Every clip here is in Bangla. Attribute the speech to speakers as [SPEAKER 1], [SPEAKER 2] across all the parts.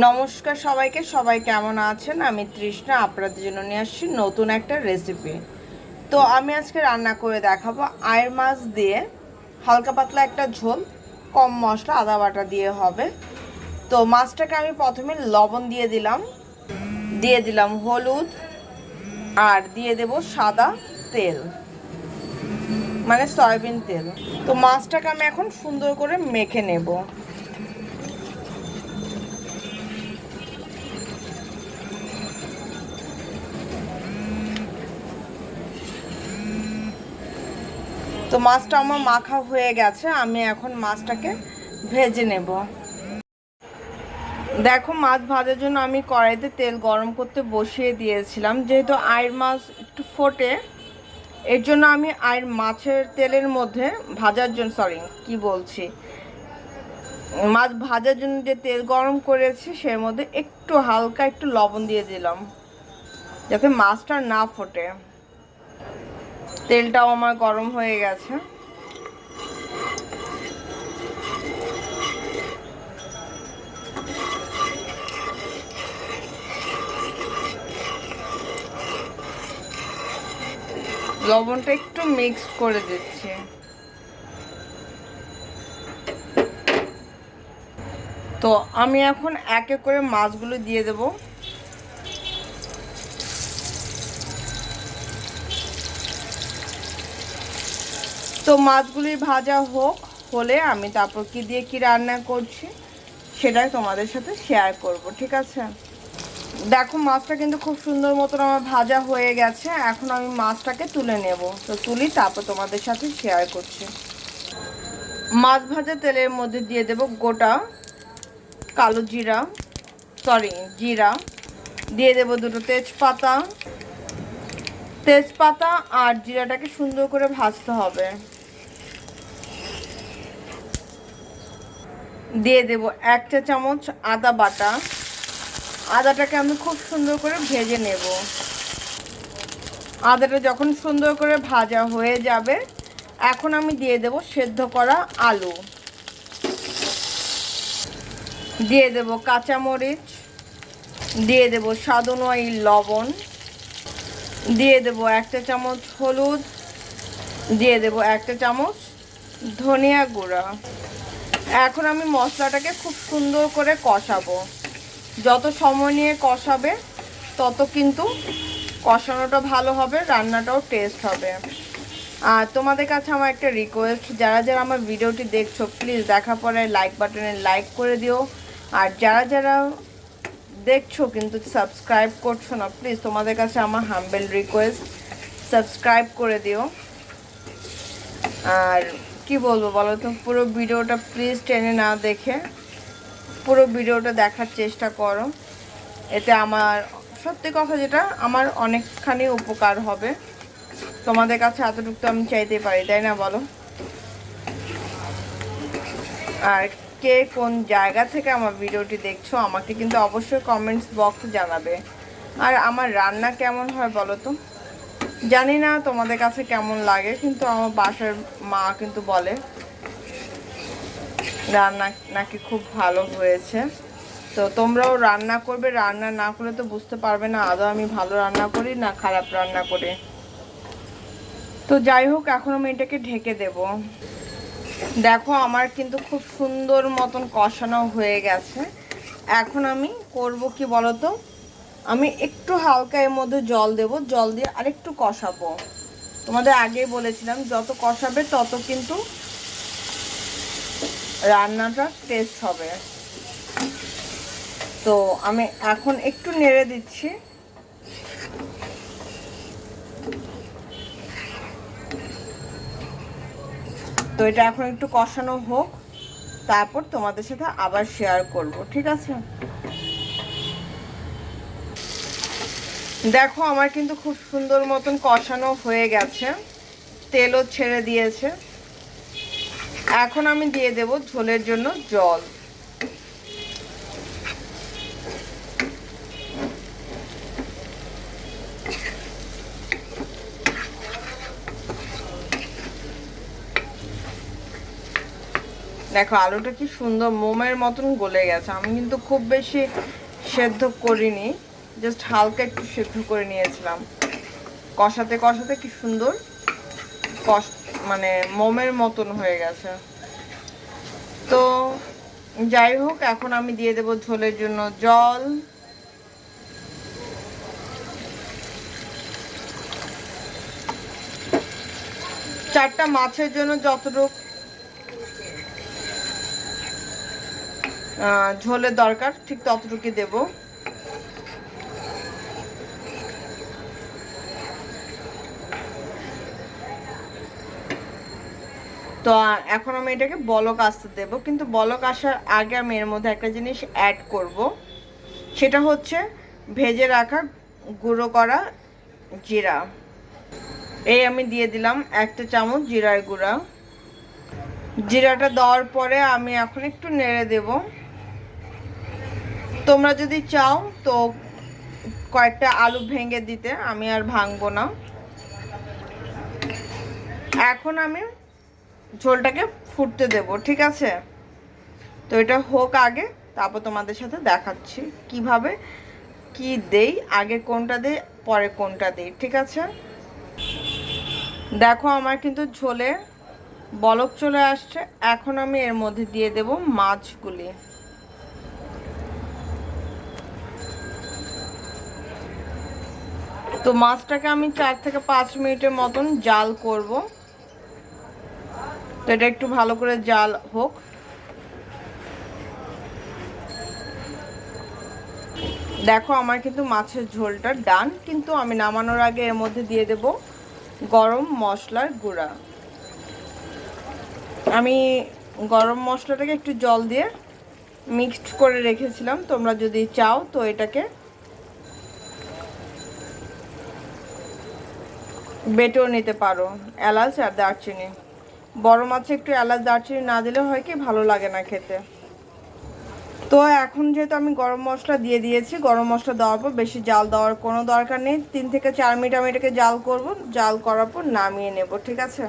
[SPEAKER 1] নমস্কার সবাইকে, সবাই কেমন আছেন? আমি তৃষ্ণা, আপনাদের জন্য নিয়ে আসছি নতুন একটা রেসিপি তো আমি আজকে রান্না করে দেখাবো আয়ের মাছ দিয়ে হালকা পাতলা একটা ঝোল, কম মশলা, আদা বাটা দিয়ে হবে। তো মাছটাকে আমি প্রথমে লবণ দিয়ে দিলাম। দিয়ে দিলাম হলুদ আর দিয়ে দেব সাদা তেল মানে সয়াবিন তেল। তো মাছটাকে আমি এখন সুন্দর করে মেখে নেব। তো মাছটা আমার মাখা হয়ে গেছে, আমি এখন মাছটাকে ভেজে নেব। দেখো, মাছ ভাজার জন্য আমি কড়াইতে তেল গরম করতে বসিয়ে দিয়েছিলাম, যেহেতু আয়ের মাছ একটু ফোটে, এর জন্য আমি আয়ের মাছের তেলের মধ্যে ভাজার জন্য সরি কি বলছি? মাছ ভাজার জন্য যে তেল গরম করেছি, সের মধ্যে একটু হালকা একটু লবণ দিয়ে দিলাম, যাতে মাছটা না ফোটে। তেলটাও আমার গরম হয়ে গেছে। লবণটা একটু মিক্স করে দিচ্ছি। তো আমি এখন এক এক করে মাছগুলো দিয়ে দেবো। তো মাছগুলি ভাজা হোক, হলে আমি তারপর কি দিয়ে কি রান্না করছি, সেটাই তোমাদের সাথে শেয়ার করব, ঠিক আছে? দেখো, মাছটা কিন্তু খুব সুন্দর মতন আমার ভাজা হয়ে গেছে, এখন আমি মাছটাকে তুলে নেব। তো তুলি, তারপর তোমাদের সাথে শেয়ার করছি। মাছ ভাজা তেলের মধ্যে দিয়ে দেব গোটা কালো জিরা সরি জিরা। দিয়ে দেব দুটো তেজপাতা। তেজপাতা আর জিরাটাকে সুন্দর করে ভাজতে হবে। দিয়ে দেব এক চা চামচ আদা বাটা। আদাটাকে আমি খুব সুন্দর করে ভেজে নেব। আদাটা যখন সুন্দর করে ভাজা হয়ে যাবে, এখন আমি দিয়ে দেব সেদ্ধ করা আলু। দিয়ে দেব কাঁচামরিচ। দিয়ে দেব স্বাদ লবণ। দিয়ে দেব একটা চামচ হলুদ। দিয়ে দেব একটা চামচ ধনিয়া গুঁড়া। এখন আমি মশলাটাকে খুব সুন্দর করে কষাবো। যত সময় নিয়ে কষাবে, তত কিন্তু কষানোটা ভালো হবে, রান্নাটাও টেস্ট হবে। আর তোমাদের কাছে আমার একটা রিকোয়েস্ট যারা যারা আমার ভিডিওটি দেখছ প্লিজ দেখা পরে লাইক বাটনে লাইক করে দিও। আর যারা যারা দেখছ কিন্তু সাবস্ক্রাইব করছ না প্লিজ তোমাদের কাছে আমার হাম্বেল রিকোয়েস্ট সাবস্ক্রাইব করে দিও। আর কি বলব বলো তো? পুরো ভিডিওটা প্লিজ টেনে না দেখে, পুরো ভিডিওটা দেখার চেষ্টা করো। এতে আমার, সত্যি কথা যেটা, আমার অনেকখানি উপকার হবে। তোমাদের কাছে এতটুকু তো আমি চাইতে পারি, তাই না বলো? আর কে কোন জায়গা থেকে আমার ভিডিওটি দেখছ, আমাকে কিন্তু অবশ্যই কমেন্টস বক্স জানাবে। আর আমার রান্না কেমন হয় বলো তো? জানি না তোমাদের কাছে কেমন লাগে, কিন্তু আমার বাসার মা কিন্তু বলে রান্না নাকি খুব ভালো হয়েছে। তো তোমরাও রান্না করবে, রান্না না করলে তো বুঝতে পারবে না আদৌ আমি ভালো রান্না করি না খারাপ রান্না করি। তো যাই হোক, এখন আমি এটাকে ঢেকে দেব। দেখো আমার কিন্তু খুব সুন্দর মতন কষানো হয়ে গেছে। এখন আমি করব কি বলতো? আমি একটু হালকা এর মধ্যে জল দেব। জল দিয়ে আরেকটু কষাবো। তোমাদের আগেই বলেছিলাম, যত কষাবে তত কিন্তু রান্নাটা টেস্ট হবে। তো আমি এখন একটু নেড়ে দিচ্ছি। তো এটা এখন একটু কষানো হোক, তারপর তোমাদের সাথে আবার শেয়ার করব, ঠিক আছে? দেখো, আমার কিন্তু খুব সুন্দর মতন কষানো হয়ে গেছে। তেলও ছেড়ে দিয়েছে। এখন আমি দিয়ে দেব ঝোলের জন্য জল। দেখো, আলুটা কি সুন্দর মোমের মতন গলে গেছে। আমি কিন্তু খুব বেশি সেদ্ধ করিনি। জাস্ট হালকা একটু সেদ্ধ করে নিয়েছিলাম। কষাতে কষাতে কি সুন্দর কষ মানে মোমের মতন হয়ে গেছে। তো যাই হোক, এখন আমি দিয়ে দেব ঝোলের জন্য জল। চারটা মাছের জন্য যতটুকু ঝোলের দরকার, ঠিক ততটুকুই দেব। তো এখন আমি এটাকে বলক আসতে দেবো, কিন্তু বলক আসার আগে আমি এর মধ্যে একটা জিনিস অ্যাড করব। সেটা হচ্ছে ভেজে রাখা গুঁড়ো করা জিরা। এই আমি দিয়ে দিলাম একটা চামচ জিরার গুঁড়া। জিরাটা দেওয়ার পরে আমি এখন একটু নেড়ে দেব। তোমরা যদি চাও তো কয়েকটা আলু ভেঙে দিতে, আমি আর ভাঙবো না। এখন আমি ঝোলটাকে ফুটতে দেব, ঠিক আছে? তো এটা হোক আগে, তারপর তোমাদের সাথে দেখাচ্ছি কীভাবে কি দেই, আগে কোনটা দেই, পরে কোনটা দেই, ঠিক আছে? দেখো, আমার কিন্তু ঝোলে বলক চলে আসছে। এখন আমি এর মধ্যে দিয়ে দেব মাছগুলি। তো মাছটাকে আমি চার থেকে পাঁচ মিনিটের মতন জাল করব। তো এটা একটু ভালো করে জাল হোক। দেখো, আমার কিন্তু মাছের ঝোলটা ডান, কিন্তু আমি নামানোর আগে এর মধ্যে দিয়ে দেব গরম মশলার গুঁড়া। আমি গরম মশলাটাকে একটু জল দিয়ে মিক্সড করে রেখেছিলাম, তোমরা যদি চাও তো এটাকে বেটেও নিতে পারো, এলাচ আর দারচিনি। বড় মাছে একটু এলাচ দারচিনি না দিলে হয় কি, ভালো লাগে না খেতে। তো এখন যেহেতু আমি গরম মশলা দিয়ে দিয়েছি, গরম মশলা দেওয়ার পর বেশি জাল দেওয়ার কোনো দরকার নেই। তিন থেকে চার মিনিট আমি এটাকে জাল করব, জাল করার পর নামিয়ে নেব, ঠিক আছে?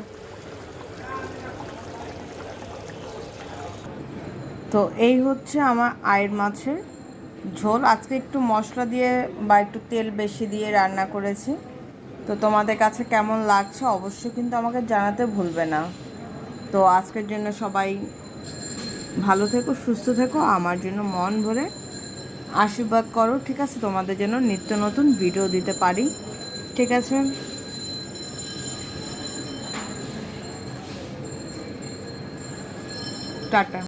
[SPEAKER 1] তো এই হচ্ছে আমার আয়ের মাছের ঝোল। আজকে একটু মশলা দিয়ে বা একটু তেল বেশি দিয়ে রান্না করেছি। তো তোমাদের কাছে কেমন লাগছে অবশ্যই কিন্তু আমাকে জানাতে ভুলবে না। তো আজকের জন্য সবাই ভালো থেকো, সুস্থ থেকো, আমার জন্য মন ভরে আশীর্বাদ করো, ঠিক আছে? তোমাদের জন্য নিত্য নতুন ভিডিও দিতে পারি, ঠিক আছে? টাটা।